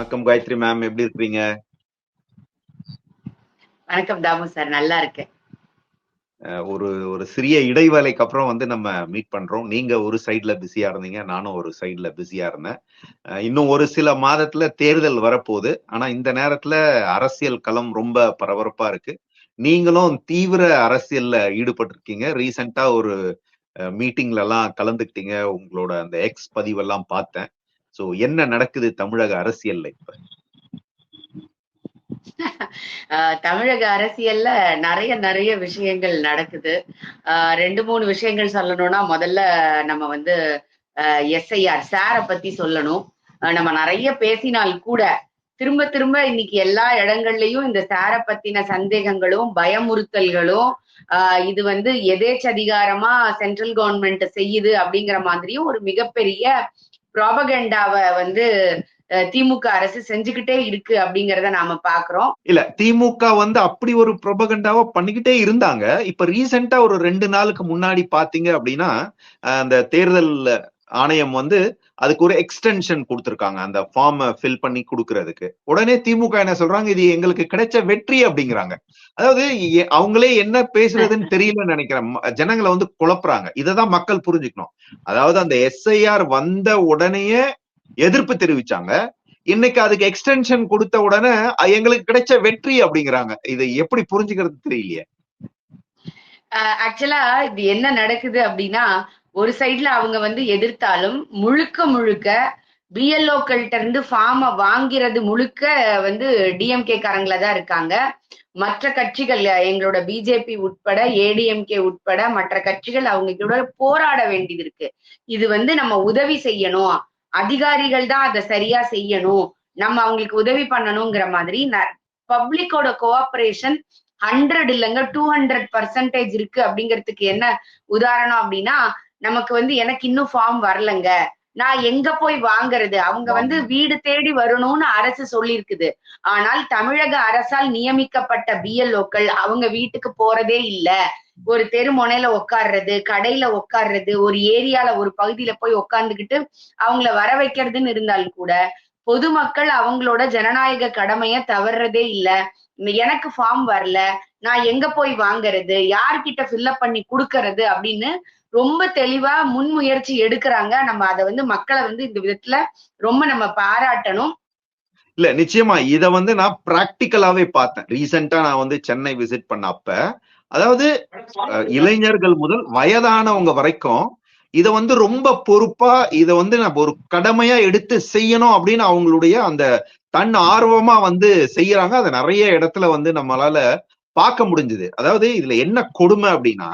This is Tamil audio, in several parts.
வணக்கம் காயத்ரி மேம் எப்படி இருக்கிறீங்க? வணக்கம் தாமு சார் நல்லா இருக்கேன். ஒரு ஒரு சிறிய இடைவேளைக்கு அப்புறம் வந்து நம்ம மீட் பண்றோம். நீங்க ஒரு சைட்ல பிஸியா இருந்தீங்க நானும் ஒரு சைட்ல பிஸியா இருந்தேன். இன்னும் ஒரு சில மாதத்துல தேர்தல் வரப்போகுது. ஆனா இந்த நேரத்துல அரசியல் களம் ரொம்ப பரபரப்பா இருக்கு. நீங்களும் தீவிர அரசியல்ல ஈடுபட்டிருக்கீங்க. ரீசெண்டா ஒரு மீட்டிங்ல எல்லாம் கலந்துக்கிட்டீங்க. உங்களோட அந்த எக்ஸ் பதிவெல்லாம் பார்த்தேன். சோ என்ன நடக்குது தமிழக அரசியல்ல இப்ப? ஆஹ் தமிழக அரசியல்ல நிறைய நிறைய விஷயங்கள் நடக்குது. ஆஹ் ரெண்டு மூணு விஷயங்கள் சொல்லணும்னா முதல்ல நம்ம வந்து எஸ்ஐஆர் சார பத்தி சொல்லணும். ஆஹ் நம்ம நிறைய பேசினால் கூட திரும்ப திரும்ப இன்னைக்கு எல்லா இடங்கள்லயும் இந்த சார பத்தின சந்தேகங்களும் பயமுறுத்தல்களும் ஆஹ் இது வந்து எதேச்சதிகாரமா சென்ட்ரல் கவர்மெண்ட் செய்யுது அப்படிங்கிற மாதிரியும் ஒரு மிகப்பெரிய ப்ராபகண்டாவை வந்து அஹ் திமுக அரசு செஞ்சுக்கிட்டே இருக்கு அப்படிங்கறத நாம பாக்குறோம். இல்ல திமுக வந்து அப்படி ஒரு ப்ரொபகண்டாவா பண்ணிக்கிட்டே இருந்தாங்க. இப்ப ரீசெண்டா ஒரு ரெண்டு நாளுக்கு முன்னாடி பாத்தீங்க அப்படின்னா அந்த தேர்தல் ஆணையம் வந்து அதுக்கு ஒரு எக்ஸ்டென்ஷன் கொடுத்திருக்காங்க. அந்த ஃபார்ம் ஃபில் பண்ணி கொடுக்கறதுக்கு. உடனே திமுக என்ன சொல்றாங்க? இது எங்களுக்கு கிடைச்ச வெற்றி அப்படிங்கிறாங்க. அதாவது அவங்களே என்ன பேசுறதுன்னு தெரியலன்னு நினைக்கிறேன். ஜனங்களை வந்து குழப்புறாங்க. இததான் மக்கள் புரிஞ்சுக்கணும். அதாவது அந்த எஸ்ஐஆர் வந்த உடனேயே எதிர்ப்பு தெரிவிச்சாங்க. இன்னைக்கு அதுக்கு எக்ஸ்டென்ஷன் கொடுத்த உடனே எங்களுக்கு கிடைச்ச வெற்றி அப்படிங்கிறாங்க. இதை எப்படி புரிஞ்சுக்கிறது தெரியலையே. ஆக்சுவலா இது என்ன நடக்குது அப்படின்னா ஒரு சைட்ல அவங்க வந்து எதிர்த்தாலும் முழுக்க முழுக்க பிஎல்ஓக்கள்கிட்ட இருந்து ஃபார்ம வாங்கிறது முழுக்க வந்து டிஎம்கே காரங்கள தான் இருக்காங்க. மற்ற கட்சிகள் எங்களோட பிஜேபி உட்பட ஏடிஎம்கே உட்பட மற்ற கட்சிகள் அவங்க கூட போராட வேண்டியது இருக்கு. இது வந்து நம்ம உதவி செய்யணும். அதிகாரிகள் தான் அதை சரியா செய்யணும். நம்ம அவங்களுக்கு உதவி பண்ணணுங்கிற மாதிரி பப்ளிக்கோட கோஆபரேஷன் ஹண்ட்ரட் இல்லைங்க டூ ஹண்ட்ரட் பர்சன்டேஜ் இருக்கு அப்படிங்கிறதுக்கு என்ன உதாரணம் அப்படின்னா நமக்கு வந்து எனக்கு இன்னும் ஃபார்ம் வரலங்க. நான் எங்க போய் வாங்குறது? அவங்க வந்து வீடு தேடி வரணும்னு அரசு சொல்லியிருக்குது. ஆனால் தமிழக அரசால் நியமிக்கப்பட்ட பிஎல்ஓக்கள் அவங்க வீட்டுக்கு போறதே இல்ல. ஒரு தெரு முனையில உட்கார்றது கடையில உட்கார்றது ஒரு ஏரியால ஒரு பகுதியில போய் உட்கார்ந்துகிட்டு அவங்கள வர வைக்கிறதுன்னு இருந்தாலும் கூட பொதுமக்கள் அவங்களோட ஜனநாயக கடமைய தவறுறதே இல்ல. எனக்கு ஃபார்ம் வரல. நான் எங்க போய் வாங்குறது? யார்கிட்ட ஃபில்அப் பண்ணி கொடுக்கறது? அப்படின்னு ரொம்ப தெளிவா முன்முயற்சி எடுக்கிறாங்க. நம்ம அதை வந்து மக்களை வந்து இந்த விதத்துல ரொம்ப நம்ம பாராட்டணும். இல்ல நிச்சயமா இத வந்து நான் பிராக்டிக்கலாவே பார்த்தேன். ரீசெண்டா நான் வந்து சென்னை விசிட் பண்ண அப்ப அதாவது இளைஞர்கள் முதல் வயதானவங்க வரைக்கும் இத வந்து ரொம்ப பொறுப்பா இத வந்து நம்ம ஒரு கடமையா எடுத்து செய்யணும் அப்படின்னு அவங்களுடைய அந்த தன் ஆர்வமா வந்து செய்யறாங்க. அதை நிறைய இடத்துல வந்து நம்மளால பார்க்க முடிஞ்சது. அதாவது இதுல என்ன கொடுமை அப்படின்னா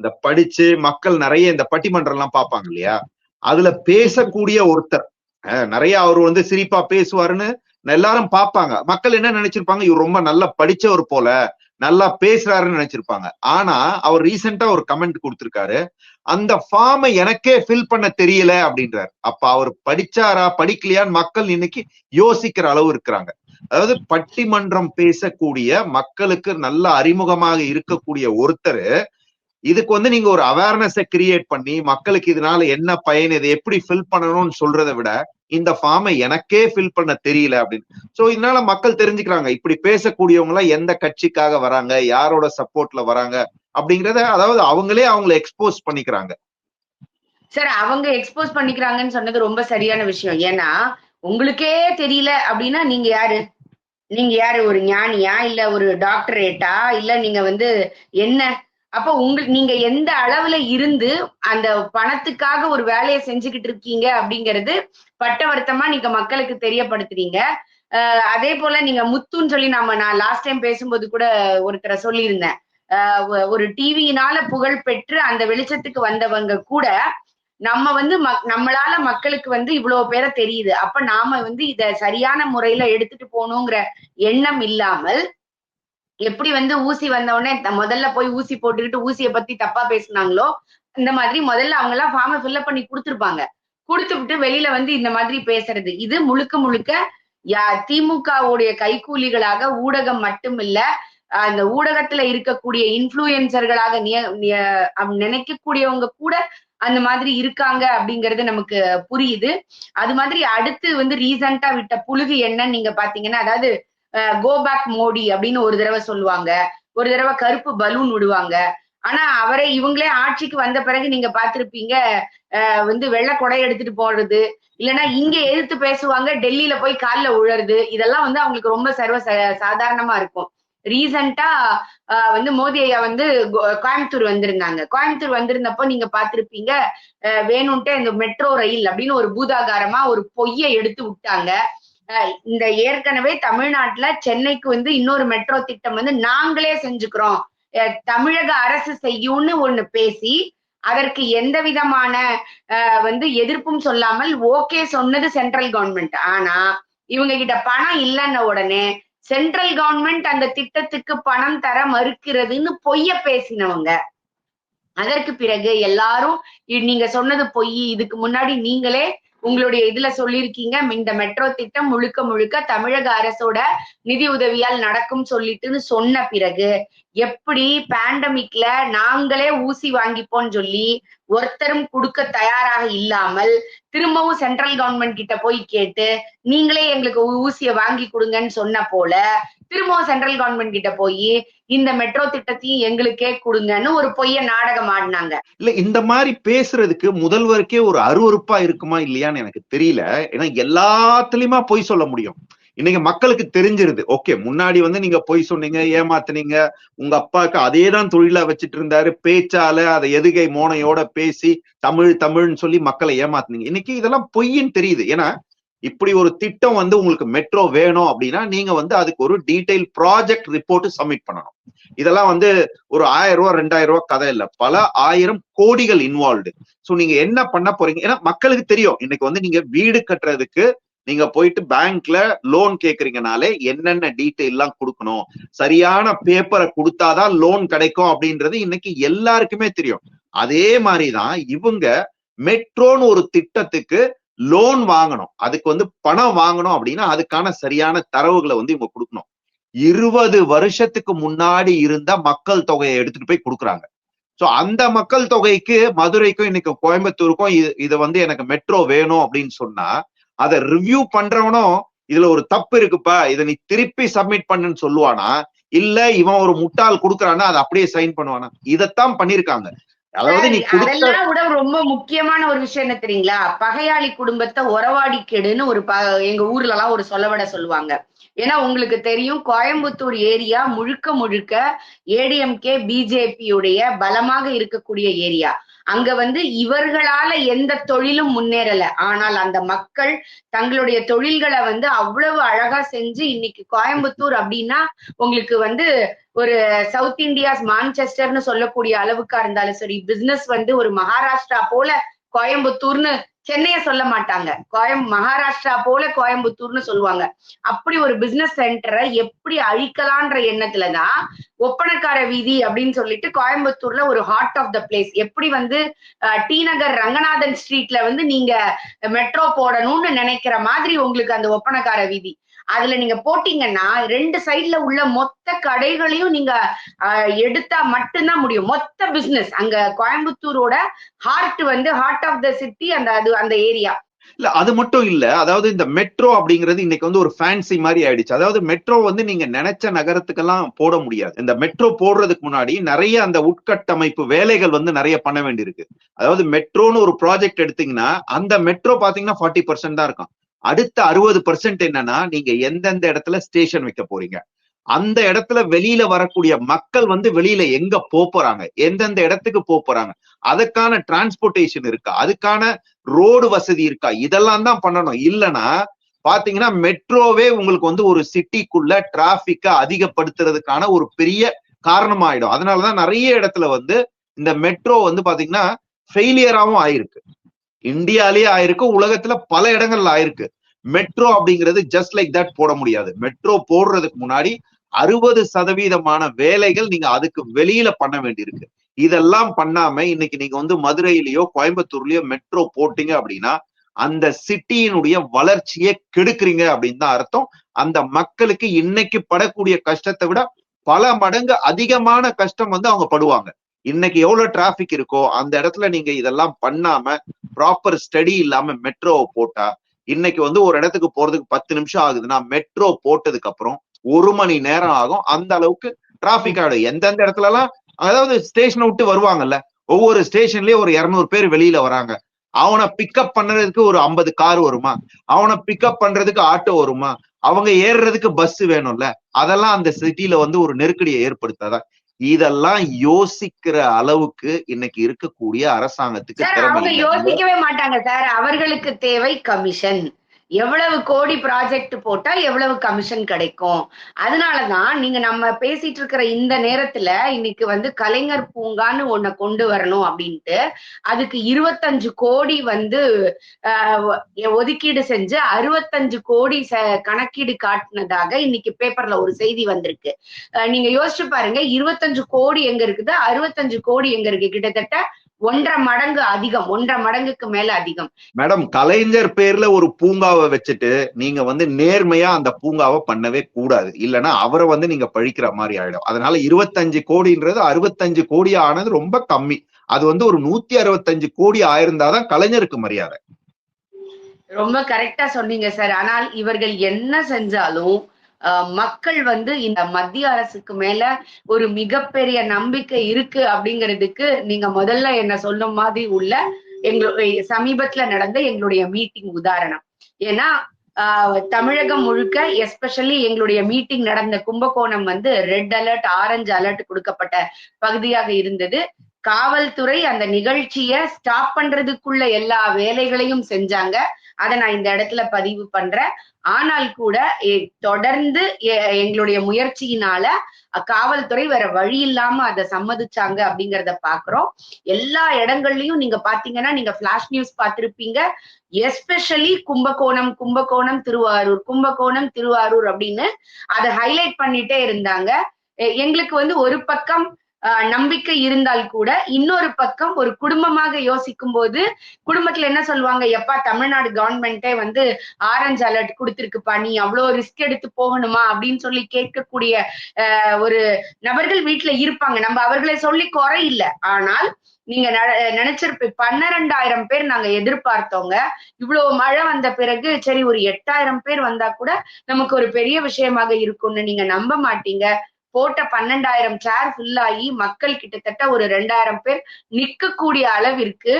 இந்த படிச்சு மக்கள் நிறைய இந்த பட்டிமன்றம் எல்லாம் பார்ப்பாங்க இல்லையா? அதுல பேசக்கூடிய ஒருத்தர். நிறைய அவர் வந்து சிரிப்பா பேசுவாருன்னு எல்லாரும் பார்ப்பாங்க. மக்கள் என்ன நினைச்சிருப்பாங்க? இவர் ரொம்ப நல்லா படிச்சவர் போல நல்லா பேசுறாருன்னு நினைச்சிருப்பாங்க. ஆனா அவர் ரீசெண்டா ஒரு கமெண்ட் கொடுத்திருக்காரு. அந்த ஃபார்மை எனக்கே ஃபில் பண்ண தெரியல அப்படின்றாரு. அப்ப அவர் படிச்சாரா படிக்கலையான்னு மக்கள் இன்னைக்கு யோசிக்கிற அளவு இருக்கிறாங்க. அதாவது பட்டிமன்றம் பேசக்கூடிய மக்களுக்கு நல்ல அறிமுகமாக இருக்கக்கூடிய ஒருத்தர் இதுக்கு வந்து நீங்க ஒரு அவேர்னஸை கிரியேட் பண்ணி மக்களுக்கு இதனால என்ன பயன் இதை எப்படி ஃபில் பண்ணணும்னு சொல்றதை விட இந்த ஃபார்மை எனக்கே ஃபில் பண்ண தெரியல அப்படின்னு. சோ இதனால மக்கள் தெரிஞ்சுக்கிறாங்க இப்படி பேசக்கூடியவங்க எல்லாம் எந்த கட்சிக்காக வராங்க யாரோட சப்போர்ட்ல வராங்க அப்படிங்கறத அதாவது அவங்களே அவங்கள எக்ஸ்போஸ் பண்ணிக்கிறாங்க. சார் அவங்க எக்ஸ்போஸ் பண்ணிக்கிறாங்கன்னு சொன்னது ரொம்ப சரியான விஷயம். ஏன்னா உங்களுக்கே தெரியல அப்படின்னா நீங்க யாரு? நீங்க யாரு? ஒரு ஞானியா? இல்ல ஒரு டாக்டரேட்டா இல்ல நீங்க வந்து என்ன? அப்ப உங்களுக்கு நீங்க எந்த அளவுல இருந்து அந்த பணத்துக்காக ஒரு வேலையை செஞ்சுக்கிட்டு இருக்கீங்க அப்படிங்கிறது பட்டவர்த்தமா நீங்க மக்களுக்கு தெரியப்படுத்துறீங்க. அஹ் அதே போல நீங்க முத்துன்னு சொல்லி நாம நான் லாஸ்ட் டைம் பேசும்போது கூட ஒருத்தரை சொல்லியிருந்தேன். ஒரு டிவியினால புகழ் பெற்று அந்த வெளிச்சத்துக்கு வந்தவங்க கூட நம்ம வந்து மக்- நம்மளால மக்களுக்கு வந்து இவ்வளவு பேரை தெரியுது. அப்ப நாம வந்து இத சரியான முறையில எடுத்துட்டு போகணுங்கிற எண்ணம் இல்லாமல் எப்படி வந்து ஊசி வந்த உடனே முதல்ல போய் ஊசி போட்டுக்கிட்டு ஊசியை பத்தி தப்பா பேசுனாங்களோ இந்த மாதிரி முதல்ல அவங்க எல்லாம் ஃபார்மை ஃபில்அப் பண்ணி கொடுத்துருப்பாங்க. கொடுத்துட்டு வெளியில வந்து இந்த மாதிரி பேசுறது. இது முழுக்க முழுக்க யா திமுகவுடைய கைக்கூலிகளாக ஊடகம் மட்டும் இல்ல அந்த ஊடகத்துல இருக்கக்கூடிய இன்ஃபுளுசர்களாக நிய- நினைக்கக்கூடியவங்க கூட அந்த மாதிரி இருக்காங்க அப்படிங்கிறது நமக்கு புரியுது. அது மாதிரி அடுத்து வந்து ரீசண்டா விட்ட புழுகு என்னன்னு நீங்க பாத்தீங்கன்னா அதாவது கோ பேக் மோடி அப்படின்னு ஒரு தடவை சொல்லுவாங்க. ஒரு தடவை கருப்பு பலூன் விடுவாங்க. ஆனா அவரை இவங்களே ஆட்சிக்கு வந்த பிறகு நீங்க பார்த்திருப்பீங்க அஹ் வந்து வெள்ளை கொடை எடுத்துட்டு போறது. இல்லைன்னா இங்க எதிர்த்து பேசுவாங்க டெல்லியில போய் காலில் உழறது. இதெல்லாம் வந்து அவங்களுக்கு ரொம்ப சர்வ ச- சாதாரணமா இருக்கும். ரீசண்டா வந்து மோதி ஐயா வந்து கோ- கோயம்புத்தூர் வந்திருந்தாங்க. கோயம்புத்தூர் வந்திருந்தப்போ நீங்க பாத்திருப்பீங்க வேணும்ட்டு இந்த மெட்ரோ ரயில் அப்படின்னு ஒரு பூதாகாரமா ஒரு பொய்யை எடுத்து விட்டாங்க. இந்த ஏற்கனவே தமிழ்நாட்டுல சென்னைக்கு வந்து இன்னொரு மெட்ரோ திட்டம் வந்து நாங்களே செஞ்சுக்கிறோம். தமிழக அரசு செய்யும்னு ஒண்ணு பேசி அதற்கு எந்த விதமான வந்து எதிர்ப்பும் சொல்லாமல் ஓகே சொன்னது சென்ட்ரல் கவர்மெண்ட். ஆனா இவங்க கிட்ட பணம் இல்லைன்ன உடனே சென்ட்ரல் கவர்மெண்ட் அந்த திட்டத்துக்கு பணம் தர மறுக்கிறதுன்னு பொய்ய பேசினவங்க. அதற்கு பிறகு எல்லாரும் நீங்க சொன்னது பொய் இதுக்கு முன்னாடி நீங்களே உங்களுடைய இதுல சொல்லியிருக்கீங்க. இந்த மெட்ரோ திட்டம் முழுக்க முழுக்க தமிழக அரசோட நிதி உதவியால் நடக்கும் சொல்லிட்டுன்னு சொன்ன பிறகு எப்படி பேண்டமிக்ல நாங்களே ஊசி வாங்கிப்போம்னு சொல்லி ஒருத்தரும் கொடுக்க தயாராக இல்லாமல் திரும்பவும் சென்ட்ரல் கவர்மெண்ட் கிட்ட போய் கேட்டு நீங்களே எங்களுக்கு ஊசியை வாங்கி கொடுங்கன்னு சொன்ன போல திரும்பவும் சென்ட்ரல் கவர்மெண்ட் கிட்ட போய் இந்த மெட்ரோ திட்டத்தையும் எங்களுக்கே கொடுங்கன்னு ஒரு பொய்ய நாடகம் ஆடினாங்க. இல்ல இந்த மாதிரி பேசுறதுக்கு முதல்வருக்கே ஒரு அருவருப்பா இருக்குமா இல்லையான்னு எனக்கு தெரியல. ஏன்னா எல்லாத்துலயுமா பொய் சொல்ல முடியும். இன்னைக்கு மக்களுக்கு தெரிஞ்சிருது. ஓகே முன்னாடி வந்து நீங்க பொய் சொன்னீங்க ஏமாத்துனீங்க. உங்க அப்பாவுக்கு அதே தான் தொழிலா வச்சுட்டு இருந்தாரு. பேச்சால அதை எதுகை மோனையோட பேசி தமிழ் தமிழ்னு சொல்லி மக்களை ஏமாத்துனீங்க. இன்னைக்கு இதெல்லாம் பொய்ன்னு தெரியுது. ஏன்னா இப்படி ஒரு திட்டம் வந்து உங்களுக்கு மெட்ரோ வேணும் அப்படின்னா நீங்க வந்து அதுக்கு ஒரு டீடைல் ப்ராஜெக்ட் ரிப்போர்ட் சப்மிட் பண்ணணும். இதெல்லாம் வந்து ஒரு ஆயிரம் ரூபாய் ரெண்டாயிரம் ரூபாய் கதை இல்ல. பல ஆயிரம் கோடிகள் இன்வால்வ்டு ஸோ நீங்க என்ன பண்ண போறீங்க? ஏன்னா மக்களுக்கு தெரியும். இன்னைக்கு வந்து நீங்க வீடு கட்டுறதுக்கு நீங்க போயிட்டு பேங்க்ல லோன் கேக்குறீங்கனாலே என்னென்ன டீட்டெயில் எல்லாம் கொடுக்கணும்? சரியான பேப்பரை கொடுத்தாதான் லோன் கிடைக்கும் அப்படின்றது இன்னைக்கு எல்லாருக்குமே தெரியும். அதே மாதிரிதான் இவங்க மெட்ரோன்னு ஒரு திட்டத்துக்கு லோன் வாங்கணும். அதுக்கு வந்து பணம் வாங்கணும் அப்படின்னா அதுக்கான சரியான தரவுகளை வந்து இவங்க கொடுக்கணும். இருபது வருஷத்துக்கு முன்னாடி இருந்த மக்கள் தொகையை எடுத்துட்டு போய் கொடுக்குறாங்க. ஸோ அந்த மக்கள் தொகைக்கு மதுரைக்கும் இன்னைக்கு கோயம்புத்தூருக்கும் இது இதை வந்து எனக்கு மெட்ரோ வேணும் அப்படின்னு சொன்னா அதை ரிவ்யூ பண்றவனும் இதுல ஒரு தப்பு இருக்குப்பா இதை நீ திருப்பி சப்மிட் பண்ணுன்னு சொல்லுவானா இல்ல இவன் ஒரு முட்டாள் கொடுக்குறான்னா அதை அப்படியே சைன் பண்ணுவானா? இதைத்தான் பண்ணிருக்காங்க அதாவது நீ அதெல்லாம் விட ரொம்ப முக்கியமான ஒரு விஷயம் என்ன தெரியுங்களா? பகையாளி குடும்பத்தை உறவாடி கெடுன்னு ஒரு ப எங்க ஊர்ல எல்லாம் ஒரு சொல்லவட சொல்லுவாங்க. ஏன்னா உங்களுக்கு தெரியும் கோயம்புத்தூர் ஏரியா முழுக்க முழுக்க ஏடிஎம்கே பிஜேபியுடைய பலமாக இருக்கக்கூடிய ஏரியா. அங்க வந்து இவர்களால எந்த தொழிலும் முன்னேறல. ஆனால் அந்த மக்கள் தங்களுடைய தொழில்களை வந்து அவ்வளவு அழகா செஞ்சு இன்னைக்கு கோயம்புத்தூர் அப்படின்னா உங்களுக்கு வந்து ஒரு சவுத் இந்தியாஸ் மான்செஸ்டர்னு சொல்லக்கூடிய அளவுக்கா இருந்தாலும் சரி பிசினஸ் வந்து ஒரு மகாராஷ்டிரா போல கோயம்புத்தூர்னு சென்னைய சொல்ல மாட்டாங்க. கோயம் மகாராஷ்டிரா போல கோயம்புத்தூர்னு சொல்லுவாங்க. அப்படி ஒரு பிசினஸ் சென்டரை எப்படி அழிக்கலான்ற எண்ணத்துலதான் ஒப்பனக்கார வீதி அப்படின்னு சொல்லிட்டு கோயம்புத்தூர்ல ஒரு ஹார்ட் ஆஃப் த பிளேஸ் எப்படி வந்து டி நகர் ரங்கநாதன் ஸ்ட்ரீட்ல வந்து நீங்க மெட்ரோ போடணும்னு நினைக்கிற மாதிரி உங்களுக்கு அந்த ஒப்பனக்கார வீதி. அதுல நீங்க போட்டீங்கன்னா ரெண்டு சைட்ல உள்ள மொத்த கடைகளையும் நீங்க எடுத்தா மட்டும்தான் முடியும். மொத்த பிசினஸ் அங்க கோயம்புத்தூரோட ஹார்ட் வந்து ஹார்ட் ஆஃப் த சிட்டி அந்த அது அந்த ஏரியா இல்ல அது மட்டும் இல்ல. அதாவது இந்த மெட்ரோ அப்படிங்கிறது இன்னைக்கு வந்து ஒரு ஃபேன்சி மாதிரி ஆயிடுச்சு. அதாவது மெட்ரோ வந்து நீங்க நினைச்ச நகரத்துக்கெல்லாம் போட முடியாது. இந்த மெட்ரோ போடுறதுக்கு முன்னாடி நிறைய அந்த உட்கட்டமைப்பு வேலைகள் வந்து நிறைய பண்ண வேண்டியிருக்கு. அதாவது மெட்ரோன்னு ஒரு ப்ராஜெக்ட் எடுத்தீங்கன்னா அந்த மெட்ரோ பாத்தீங்கன்னா ஃபார்ட்டி பர்சன்ட் தான் இருக்கும். அடுத்த அறுபது பர்சன்ட் என்னன்னா நீங்க எந்தெந்த இடத்துல ஸ்டேஷன் வைக்க போறீங்க. அந்த இடத்துல வெளியில வரக்கூடிய மக்கள் வந்து வெளியில எங்க போறாங்க? எந்தெந்த இடத்துக்கு போறாங்க? அதுக்கான டிரான்ஸ்போர்டேஷன் இருக்கா? அதுக்கான ரோடு வசதி இருக்கா? இதெல்லாம் தான் பண்ணணும். இல்லைன்னா பாத்தீங்கன்னா மெட்ரோவே உங்களுக்கு வந்து ஒரு சிட்டிக்குள்ள டிராபிக்க அதிகப்படுத்துறதுக்கான ஒரு பெரிய காரணமாயிடும். அதனாலதான் நிறைய இடத்துல வந்து இந்த மெட்ரோ வந்து பாத்தீங்கன்னா ஃபெயிலியராகவும் ஆயிருக்கு. இந்தியாலேயே ஆயிருக்கு உலகத்துல பல இடங்கள்ல ஆயிருக்கு. மெட்ரோ அப்படிங்கிறது ஜஸ்ட் லைக் தட் போட முடியாது. மெட்ரோ போடுறதுக்கு முன்னாடி அறுபது சதவீதமான வேலைகள் நீங்க அதுக்கு வெளியில பண்ண வேண்டியிருக்கு. இதெல்லாம் பண்ணாம இன்னைக்கு நீங்க வந்து மதுரையிலயோ கோயம்புத்தூர்லயோ மெட்ரோ போட்டீங்க அப்படின்னா அந்த சிட்டியினுடைய வளர்ச்சியை கெடுக்குறீங்க அப்படின்னு தான் அர்த்தம். அந்த மக்களுக்கு இன்னைக்கு படக்கூடிய கஷ்டத்தை விட பல மடங்கு அதிகமான கஷ்டம் வந்து அவங்க படுவாங்க. இன்னைக்கு எவ்வளவு டிராபிக் இருக்கோ அந்த இடத்துல நீங்க இதெல்லாம் பண்ணாம ப்ராப்பர் ஸ்டடி இல்லாம மெட்ரோவை போட்டா இன்னைக்கு வந்து ஒரு இடத்துக்கு போறதுக்கு பத்து நிமிஷம் ஆகுதுன்னா மெட்ரோ போட்டதுக்கு அப்புறம் ஒரு மணி நேரம் ஆகும். அந்த அளவுக்கு டிராபிக் ஆயிடும் எந்தெந்த இடத்துல எல்லாம் அதாவது ஸ்டேஷனை விட்டு வருவாங்கல்ல ஒவ்வொரு ஸ்டேஷன்லயும் ஒரு இருநூறு பேர் வெளியில வராங்க. அவனை பிக்கப் பண்றதுக்கு ஒரு ஐம்பது கார் வருமா? அவனை பிக்கப் பண்றதுக்கு ஆட்டோ வருமா? அவங்க ஏறுறதுக்கு பஸ் வேணும்ல? அதெல்லாம் அந்த சிட்டில வந்து ஒரு நெருக்கடியை ஏற்படுத்தாதான் இதெல்லாம் யோசிக்கிற அளவுக்கு இன்னைக்கு இருக்கக்கூடிய அரசாங்கத்துக்கு. யோசிக்கவே மாட்டாங்க சார் அவர்களுக்கு தேவை கமிஷன் எவ்வளவு கோடி ப்ராஜெக்ட் போட்டா எவ்வளவு கமிஷன் கிடைக்கும்? அதனாலதான் நீங்க நம்ம பேசிட்டு இருக்கிற இந்த நேரத்துல இன்னைக்கு வந்து கலைஞர் பூங்கான்னு ஒன்ன கொண்டு வரணும் அப்படின்ட்டு அதுக்கு இருபத்தஞ்சு கோடி வந்து ஆஹ், ஒதுக்கீடு செஞ்சு அறுபத்தஞ்சு கோடி ச- கணக்கீடு காட்டினதாக இன்னைக்கு பேப்பர்ல ஒரு செய்தி வந்திருக்கு. நீங்க யோசிச்சு பாருங்க இருபத்தஞ்சு கோடி எங்க இருக்குது? அறுபத்தஞ்சு கோடி எங்க இருக்கு? கிட்டத்தட்ட ஒன்றரை மடங்கு அதிகம் ஒன்றரை மடங்குக்கு மேல அதிகம். மேடம் கலைஞர் பேர்ல ஒரு பூங்காவை வச்சுட்டு நீங்க வந்து நேர்மையா அந்த பூங்காவை பண்ணவே கூடாது. இல்லைன்னா அவரை வந்து நீங்க பழிக்கிற மாதிரி ஆயிடும். அதனால இருபத்தஞ்சு கோடின்றது அறுபத்தஞ்சு கோடி ஆனது ரொம்ப கம்மி. அது வந்து ஒரு நூத்தி அறுபத்தஞ்சு கோடி ஆயிருந்தாதான் கலைஞருக்கு மரியாதை. ரொம்ப கரெக்டா சொன்னீங்க சார் ஆனால் இவர்கள் என்ன செஞ்சாலும் மக்கள் வந்து இந்த மத்திய அரசுக்கு மேல ஒரு மிகப்பெரிய நம்பிக்கை இருக்கு அப்படிங்கிறதுக்கு நீங்க முதல்ல என்ன சொன்ன மாதிரி உள்ள எங்களுடைய சமீபத்துல நடந்த எங்களுடைய மீட்டிங் உதாரணம். ஏன்னா ஆஹ், தமிழகம் முழுக்க எஸ்பெஷலி எங்களுடைய மீட்டிங் நடந்த கும்பகோணம் வந்து ரெட் அலர்ட் ஆரஞ்சு அலர்ட் கொடுக்கப்பட்ட பகுதியாக இருந்தது. காவல்துறை அந்த நிகழ்ச்சிய ஸ்டாப் பண்றதுக்குள்ள எல்லா வேலைகளையும் செஞ்சாங்க. அதை நான் இந்த இடத்துல பதிவு பண்றேன். ஆனால் கூட தொடர்ந்து எங்களுடைய முயற்சியினால காவல்துறை வேற வழி இல்லாம அதை சம்மதிச்சாங்க அப்படிங்கறத பாக்குறோம். எல்லா இடங்கள்லயும் நீங்க பாத்தீங்கன்னா நீங்க பிளாஷ் நியூஸ் பார்த்திருப்பீங்க எஸ்பெஷலி கும்பகோணம் கும்பகோணம் திருவாரூர் கும்பகோணம் திருவாரூர் அப்படின்னு அதை ஹைலைட் பண்ணிட்டே இருந்தாங்க. எங்களுக்கு வந்து ஒரு பக்கம் நம்பிக்கை இருந்தால் கூட இன்னொரு பக்கம் ஒரு குடும்பமாக யோசிக்கும் போது குடும்பத்துல என்ன சொல்லுவாங்க? எப்பா தமிழ்நாடு கவர்மெண்டே வந்து ஆரஞ்சு அலர்ட் கொடுத்துருக்குப்பா. நீ அவ்வளோ ரிஸ்க் எடுத்து போகணுமா? அப்படின்னு சொல்லி கேட்கக்கூடிய ஆஹ், ஒரு நபர்கள் வீட்டுல இருப்பாங்க. நம்ம அவர்களை சொல்லி குறை இல்லை. ஆனால் நீங்க நினைச்சிருப்ப பன்னிரெண்டாயிரம் பேர் நாங்க எதிர்பார்த்தோங்க. இவ்வளவு மழை வந்த பிறகு சரி ஒரு எட்டாயிரம் பேர் வந்தா கூட நமக்கு ஒரு பெரிய விஷயமாக இருக்கும்னு நீங்க நம்ப மாட்டீங்க. போட்ட பன்னெண்டாயிரம் சேர் ஃபில் ஆகி மக்கள் கிட்டத்தட்ட ஒரு ரெண்டாயிரம் பேர் நிற்கக்கூடிய அளவிற்கு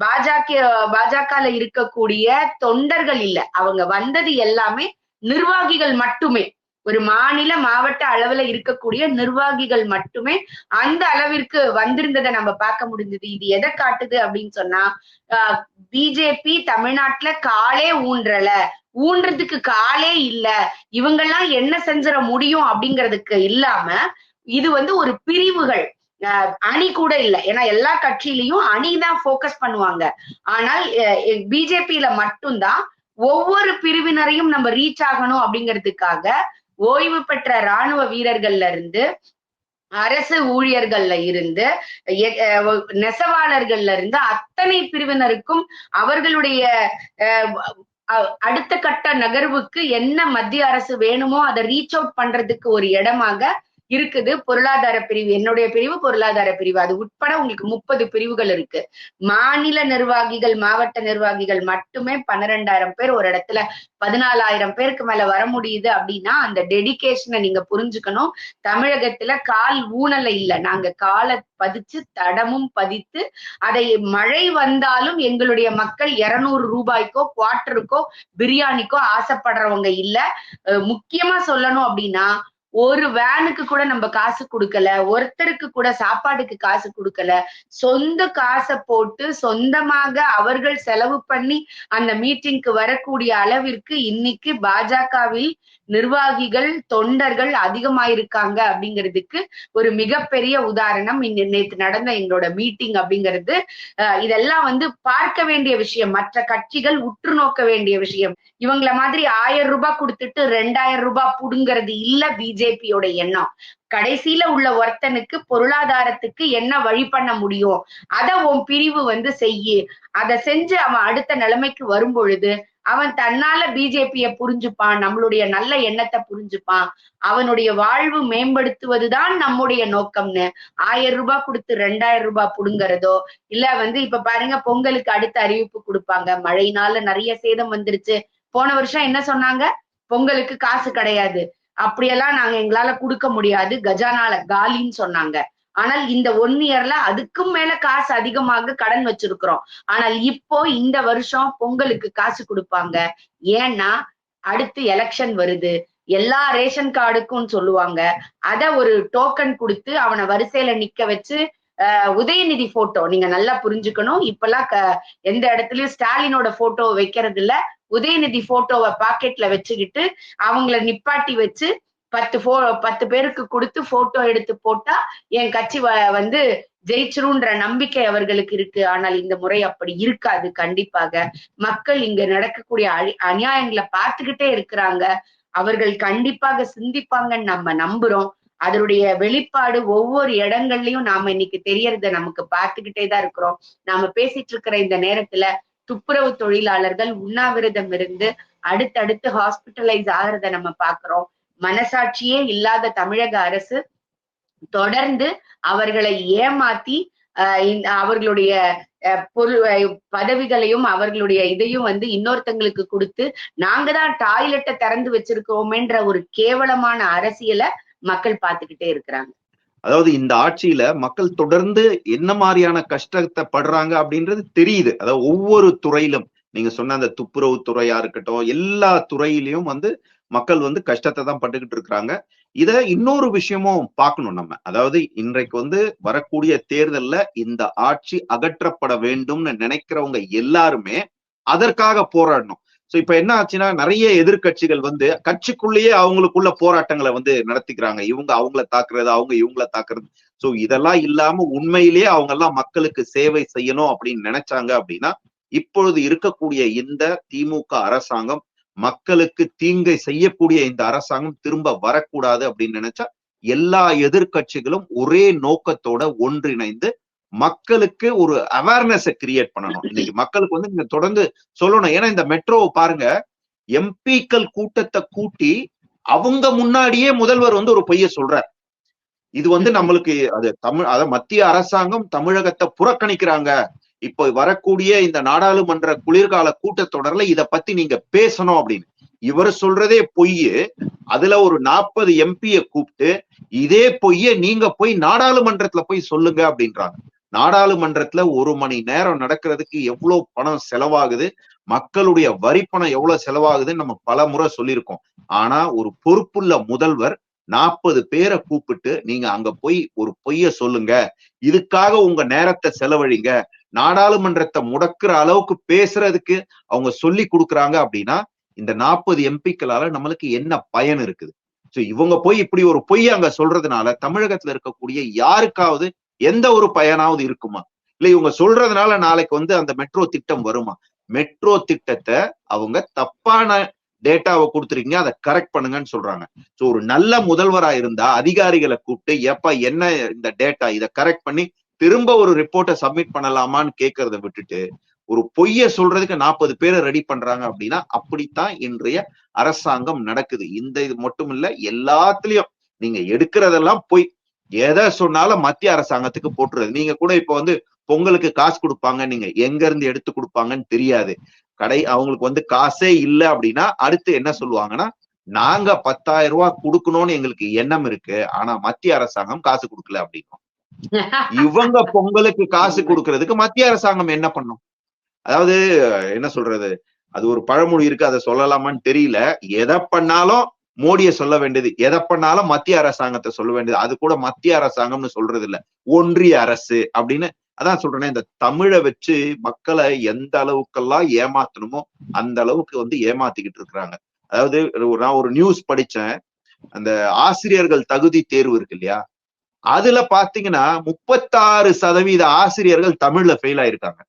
பாஜக பாஜகல இருக்கக்கூடிய தொண்டர்கள் இல்ல. அவங்க வந்தது எல்லாமே நிர்வாகிகள் மட்டுமே. ஒரு மாநில மாவட்ட அளவுல இருக்கக்கூடிய நிர்வாகிகள் மட்டுமே அந்த அளவிற்கு வந்திருந்ததை நம்ம பார்க்க முடிஞ்சது இது எதை காட்டுது அப்படின்னு சொன்னா பிஜேபி தமிழ்நாட்டுல காலே ஊன்றல. ஊன்றதுக்கு காலே இல்ல. இவங்கெல்லாம் என்ன செஞ்சிட முடியும் அப்படிங்கிறதுக்கு இல்லாம இது வந்து ஒரு பிரிவுகள். அஹ் அணி கூட இல்ல. ஏன்னா எல்லா கட்சியிலையும் அணி தான் பண்ணுவாங்க. ஆனால் பிஜேபியில மட்டும்தான் ஒவ்வொரு பிரிவினரையும் நம்ம ரீச் ஆகணும் அப்படிங்கிறதுக்காக ஓய்வு பெற்ற ராணுவ வீரர்கள்ல இருந்து அரசு ஊழியர்கள்ல இருந்து நெசவாளர்கள்ல இருந்து அத்தனை பிரிவினருக்கும் அவர்களுடைய அஹ், அடுத்த கட்ட நகர்வுக்கு என்ன மத்திய அரசு வேணுமோ அதை ரீச் அவுட் பண்றதுக்கு ஒரு இடமாக இருக்குது. பொருளாதார பிரிவு என்னுடைய பிரிவு பொருளாதார பிரிவு. அது உட்பட உங்களுக்கு முப்பது பிரிவுகள் இருக்கு. மாநில நிர்வாகிகள் மாவட்ட நிர்வாகிகள் மட்டுமே பன்னிரெண்டாயிரம் பேர் ஒரு இடத்துல பதினாலாயிரம் பேருக்கு மேல வர முடியுது அப்படின்னா அந்த டெடிக்கேஷனை நீங்க புரிஞ்சுக்கணும். தமிழகத்துல கால் ஊனல இல்ல. நாங்க காலை பதிச்சு தடமும் பதித்து அதை மழை வந்தாலும் எங்களுடைய மக்கள் இருநூறு ரூபாய்க்கோ குவார்ட்டருக்கோ பிரியாணிக்கோ ஆசைப்படுறவங்க இல்ல. முக்கியமா சொல்லணும் அப்படின்னா ஒரு வேனுக்கு கூட நம்ம காசு கொடுக்கல ஒருத்தருக்கு கூட சாப்பாட்டுக்கு காசு கொடுக்கல சொந்த காசை போட்டு சொந்தமாக அவர்கள் செலவு பண்ணி அந்த மீட்டிங்க்கு வரக்கூடிய அளவிற்கு இன்னைக்கு பாஜகவில் நிர்வாகிகள் தொண்டர்கள் அதிகமாயிருக்காங்க அப்படிங்கிறதுக்கு ஒரு மிகப்பெரிய உதாரணம் நேற்று நடந்த எங்களோட மீட்டிங் அப்படிங்கிறது. இதெல்லாம் வந்து பார்க்க வேண்டிய விஷயம். மற்ற கட்சிகள் உற்று நோக்க வேண்டிய விஷயம். இவங்கள மாதிரி ஆயிரம் ரூபாய் கொடுத்துட்டு ரெண்டாயிரம் ரூபாய் புடுங்கிறது இல்ல பிஜேபியோட எண்ணம். கடைசியில உள்ள ஒருத்தனுக்கு பொருளாதாரத்துக்கு என்ன வழி பண்ண முடியும்? அத உன் பிரிவு வந்து செய்யு. அதை செஞ்சு அவன் அடுத்த நிலைமைக்கு வரும் பொழுது அவன் தன்னால பிஜேபிய புரிஞ்சுப்பான் நம்மளுடைய நல்ல எண்ணத்தை புரிஞ்சுப்பான் அவனுடைய வாழ்வு மேம்படுத்துவதுதான் நம்முடைய நோக்கம்னு. ஆயிரம் ரூபாய் கொடுத்து ரெண்டாயிரம் ரூபாய் புடுங்கறதோ இல்ல வந்து இப்ப பாருங்க பொங்கலுக்கு அடுத்த அறிவிப்பு கொடுப்பாங்க. மழையினால நிறைய சேதம் வந்துருச்சு. போன வருஷம் என்ன சொன்னாங்க? பொங்கலுக்கு காசு கிடையாது. அப்படியெல்லாம் நாங்க எங்களால கொடுக்க முடியாது. கஜானால காலின்னு சொன்னாங்க. ஆனால் இந்த ஒன் இயர்ல அதுக்கும் மேல காசு அதிகமாக கடன் வச்சிருக்கிறோம். ஆனால் இப்போ இந்த வருஷம் பொங்கலுக்கு காசு கொடுப்பாங்க. ஏன்னா அடுத்து எலெக்ஷன் வருது. எல்லா ரேஷன் கார்டுக்கும் சொல்லுவாங்க. அத ஒரு டோக்கன் கொடுத்து அவனை வரிசையில நிக்க வச்சு உதயநிதி போட்டோ நீங்க நல்லா புரிஞ்சுக்கணும். இப்பெல்லாம் க- எந்த இடத்துலயும் ஸ்டாலினோட போட்டோ வைக்கிறது இல்ல உதயநிதி போட்டோவை பாக்கெட்ல வச்சுக்கிட்டு அவங்கள நிப்பாட்டி வச்சு பத்து போ பத்து பேருக்கு கொடுத்து போட்டோ எடுத்து போட்டா என் கட்சி வ- வந்து ஜெயிச்சிரும்ன்ற நம்பிக்கை அவர்களுக்கு இருக்கு. ஆனால் இந்த முறை அப்படி இருக்காது கண்டிப்பாக. மக்கள் இங்க நடக்கக்கூடிய அழி- அநியாயங்களை பார்த்துக்கிட்டே இருக்கிறாங்க. அவர்கள் கண்டிப்பாக சிந்திப்பாங்கன்னு நம்ம நம்புறோம். அதனுடைய வெளிப்பாடு ஒவ்வொரு இடங்கள்லயும் நாம இன்னைக்கு தெரியறத நமக்கு பார்த்துக்கிட்டே தான் இருக்கிறோம். நாம பேசிட்டு இருக்கிற இந்த நேரத்துல துப்புரவு தொழிலாளர்கள் உண்ணாவிரதம் இருந்து அடுத்தடுத்து ஹாஸ்பிட்டலைஸ் ஆகிறத நம்ம பாக்குறோம் மனசாட்சியே இல்லாத தமிழக அரசு தொடர்ந்து அவர்களை ஏமாத்தி அவர்களுடைய பொருள் பதவிகளையும் அவர்களுடைய இதையும் வந்து இன்னொருத்தங்களுக்கு கொடுத்து நாங்க தான் டாய்லெட்டை திறந்து வச்சிருக்கோமேன்ற ஒரு கேவலமான அரசியலை மக்கள் பார்த்துக்கிட்டே இருக்கிறாங்க. அதாவது இந்த ஆட்சியில மக்கள் தொடர்ந்து என்ன மாதிரியான கஷ்டத்தை படுறாங்க அப்படின்றது தெரியுது. அதாவது ஒவ்வொரு துறையிலும் நீங்க சொன்ன அந்த துப்புரவு துறையா இருக்கட்டும் எல்லா துறையிலையும் வந்து மக்கள் வந்து கஷ்டத்தை தான் பட்டுக்கிட்டு இருக்கிறாங்க. இத இன்னொரு விஷயமும் பார்க்கணும் நம்ம. அதாவது இன்றைக்கு வந்து வரக்கூடிய தேர்தல்ல இந்த ஆட்சி அகற்றப்பட வேண்டும்னு நினைக்கிறவங்க எல்லாருமே அதற்காக போராடணும். சோ இப்ப என்ன ஆச்சுன்னா நிறைய எதிர்க்கட்சிகள் வந்து கட்சிக்குள்ளேயே அவங்களுக்குள்ள போராட்டங்களை வந்து நடத்திக்கிறாங்க. இவங்க அவங்கள தாக்குறது அவங்க இவங்கள தாக்குறது. சோ இதெல்லாம் இல்லாம உண்மையிலேயே அவங்க எல்லாம் மக்களுக்கு சேவை செய்யணும் அப்படின்னு நினைச்சாங்க அப்படின்னா இப்பொழுது இருக்கக்கூடிய இந்த திமுக அரசாங்கம் மக்களுக்கு தீங்கை செய்யக்கூடிய இந்த அரசாங்கம் திரும்ப வரக்கூடாது அப்படின்னு நினைச்சா எல்லா எதிர்க்கட்சிகளும் ஒரே நோக்கத்தோட ஒன்றிணைந்து மக்களுக்கு ஒரு அவேர்னஸ் கிரியேட் பண்ணணும். இன்னைக்கு மக்களுக்கு வந்து நீங்க தொடர்ந்து சொல்லணும். ஏன்னா இந்த மெட்ரோவை பாருங்க எம்பிக்கள் கூட்டத்தை கூட்டி அவங்க முன்னாடியே முதல்வர் வந்து ஒரு பொய்ய சொல்றார். இது வந்து நம்மளுக்கு அது தமிழ் அத மத்திய அரசாங்கம் தமிழகத்தை புறக்கணிக்கிறாங்க. இப்போ வரக்கூடிய இந்த நாடாளுமன்ற குளிர்கால கூட்டத்தொடர்ல இத பத்தி நீங்க பேசணும் அப்படின்னு. இவர் சொல்றதே பொய்யு. அதுல ஒரு நாற்பது எம்பிய கூப்பிட்டு இதே பொய்ய நீங்க போய் நாடாளுமன்றத்துல போய் சொல்லுங்க அப்படின்றாங்க. நாடாளுமன்றத்துல ஒரு மணி நேரம் நடக்கிறதுக்கு எவ்வளவு பணம் செலவாகுது? மக்களுடைய வரி பணம் எவ்வளவு செலவாகுதுன்னு நம்ம பல முறை சொல்லியிருக்கோம். ஆனா ஒரு பொறுப்புள்ள முதல்வர் நாற்பது பேரை கூப்பிட்டு நீங்க அங்க போய் ஒரு பொய்ய சொல்லுங்க. இதுக்காக உங்க நேரத்தை செலவழிங்க. நாடாளுமன்றத்தை முடக்குற அளவுக்கு பேசுறதுக்கு அவங்க சொல்லி கொடுக்குறாங்க அப்படின்னா இந்த நாற்பது எம்பிக்களால நம்மளுக்கு என்ன பயன் இருக்குது? சோ இவங்க போய் இப்படி ஒரு பொய் அங்க சொல்றதுனால தமிழகத்துல இருக்கக்கூடிய யாருக்காவது எந்த ஒரு பயனாவது இருக்குமா? இல்ல இவங்க சொல்றதுனால நாளைக்கு வந்து அந்த மெட்ரோ திட்டம் வருமா? மெட்ரோ திட்டத்தை அவங்க தப்பான டேட்டாவை கொடுத்துருக்கீங்க அதை கரெக்ட் பண்ணுங்கன்னு சொல்றாங்க. ஸோ ஒரு நல்ல முதல்வரா இருந்தா அதிகாரிகளை கூப்பிட்டு எப்ப என்ன இந்த டேட்டா இதை கரெக்ட் பண்ணி திரும்ப ஒரு ரிப்போர்ட்டை சப்மிட் பண்ணலாமான்னு கேட்கறத விட்டுட்டு ஒரு பொய்ய சொல்றதுக்கு நாற்பது பேரை ரெடி பண்றாங்க அப்படின்னா அப்படித்தான் இன்றைய அரசாங்கம் நடக்குது. இந்த இது மட்டும் இல்ல எல்லாத்துலயும் நீங்க எடுக்கிறதெல்லாம் பொய். எதை சொன்னாலும் மத்திய அரசாங்கத்துக்கு போட்டுறது. நீங்க கூட இப்ப வந்து பொங்கலுக்கு காசு கொடுப்பாங்க நீங்க எங்க இருந்து எடுத்து கொடுப்பாங்கன்னு தெரியாது. கடை அவங்களுக்கு வந்து காசே இல்ல அப்படின்னா அடுத்து என்ன சொல்லுவாங்கன்னா நாங்க பத்தாயிரம் ரூபாய் கொடுக்கணும்னு எங்களுக்கு எண்ணம் இருக்கு ஆனா மத்திய அரசாங்கம் காசு கொடுக்கல அப்படின்னும். இவங்க பொங்கலுக்கு காசு கொடுக்கறதுக்கு மத்திய அரசாங்கம் என்ன பண்ணும்? அதாவது என்ன சொல்றது? அது ஒரு பழமொழி இருக்கு அதை சொல்லலாமான்னு தெரியல. எதை பண்ணாலும் மோடியை சொல்ல வேண்டியது எதை பண்ணாலும் மத்திய அரசாங்கத்தை சொல்ல வேண்டியது. அது கூட மத்திய அரசாங்கம்னு சொல்றது இல்ல ஒன்றிய அரசு அப்படின்னு அதான் சொல்றேனே இந்த தமிழை வச்சு மக்களை எந்த அளவுக்கெல்லாம் ஏமாத்தணுமோ அந்த அளவுக்கு வந்து ஏமாத்திக்கிட்டு இருக்கிறாங்க. அதாவது நான் ஒரு நியூஸ் படிச்சேன். அந்த ஆசிரியர்கள் தகுதி தேர்வு இருக்கு இல்லையா? அதுல பாத்தீங்கன்னா முப்பத்தாறு சதவீத ஆசிரியர்கள் தமிழ்ல ஃபெயில் ஆயிருக்காங்க.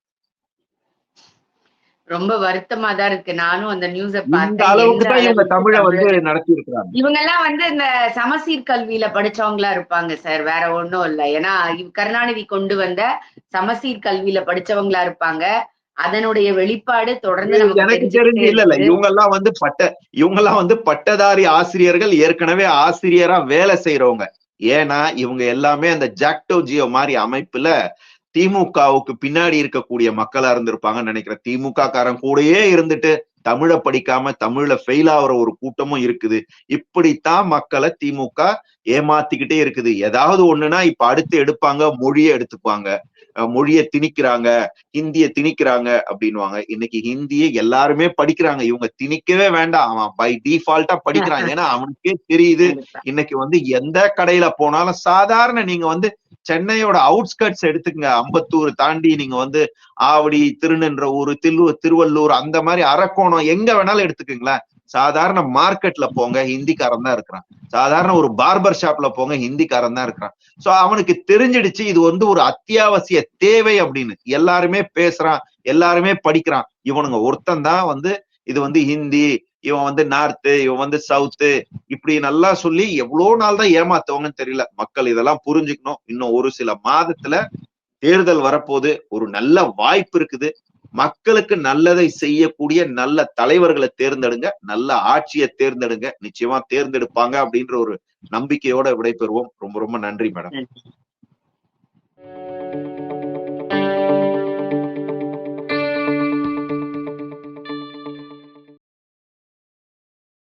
ரொம்ப வருத்தமா தான் இருக்கு. நானும் அந்த நியூஸ பார்த்தேன். இவங்க அளவுக்கு தமிழை வந்து தமிழ் நடத்தி இருக்கிறாங்க இவங்க எல்லாம் வந்து இந்த சமசீர் கல்வியில படிச்சவங்களா இருப்பாங்க சார். வேற ஒண்ணும் இல்ல. ஏன்னா கருணாநிதி கொண்டு வந்த சமசீர் கல்வியில படிச்சவங்களா இருப்பாங்க. அதனுடைய வெளிப்பாடு தொடர்ந்து எனக்கு தெரிஞ்சு இல்ல இல்ல. இவங்க எல்லாம் வந்து பட்ட இவங்க எல்லாம் வந்து பட்டதாரி ஆசிரியர்கள் ஏற்கனவே ஆசிரியரா வேலை செய்யறவங்க ஏன்னா இவங்க எல்லாமே அந்த ஜாக்டோ ஜியோ மாதிரி அமைப்புல திமுகவுக்கு பின்னாடி இருக்கக்கூடிய மக்களா இருந்திருப்பாங்கன்னு நினைக்கிறேன் திமுக காரன் கூடயே இருந்துட்டு தமிழை படிக்காம தமிழ்ல ஃபெயில் ஆகுற ஒரு கூட்டமும் இருக்குது. இப்படித்தான் மக்களை திமுக ஏமாத்திக்கிட்டே இருக்குது. ஏதாவது ஒண்ணுன்னா இப்ப அடுத்து எடுப்பாங்க மொழியை எடுத்துப்பாங்க மொழியை திணிக்கிறாங்க ஹிந்திய திணிக்கிறாங்க அப்படின்னுவாங்க. இன்னைக்கு ஹிந்தியை எல்லாருமே படிக்கிறாங்க. இவங்க திணிக்கவே வேண்டாம். அவன் பை டிஃபால்ட்டா படிக்கிறான். ஏன்னா அவனுக்கே தெரியுது. இன்னைக்கு வந்து எந்த கடையில போனாலும் சாதாரண நீங்க வந்து சென்னையோட அவுட்ஸ்கட்ஸ் எடுத்துக்கங்க. அம்பத்தூர் தாண்டி நீங்க வந்து ஆவடி திருநின்ற ஊர் திரு திருவள்ளூர் அந்த மாதிரி அரக்கோணம் எங்க வேணாலும் எடுத்துக்கங்களேன். சாதாரண மார்க்கெட்ல போங்க ஹிந்திக்காரன் தான் இருக்கிறான். சாதாரண ஒரு பார்பர் ஷாப்ல போங்க ஹிந்திக்காரன் தான் இருக்கிறான். சோ அவனுக்கு தெரிஞ்சிடுச்சு இது வந்து ஒரு அத்தியாவசிய தேவை அப்படின்னு. எல்லாருமே பேசுறான் எல்லாருமே படிக்கிறான். இவனுங்க ஒருத்தன் தான் வந்து இது வந்து ஹிந்தி இவன் வந்து நார்த்து இவன் வந்து சவுத்து இப்படி நல்லா சொல்லி எவ்வளவு நாள் தான் ஏமாத்துவாங்கன்னு தெரியல. மக்கள் இதெல்லாம் புரிஞ்சுக்கணும். இன்னும் ஒரு சில மாதத்துல தேர்தல் வரப்போகுது. ஒரு நல்ல வாய்ப்பு இருக்குது. மக்களுக்கு நல்லதை செய்யக்கூடிய நல்ல தலைவர்களை தேர்ந்தெடுங்க நல்ல ஆட்சியை தேர்ந்தெடுங்க நிச்சயமா தேர்ந்தெடுப்பாங்க அப்படின்ற ஒரு நம்பிக்கையோட விடைபெறுவோம். ரொம்ப ரொம்ப நன்றி மேடம்.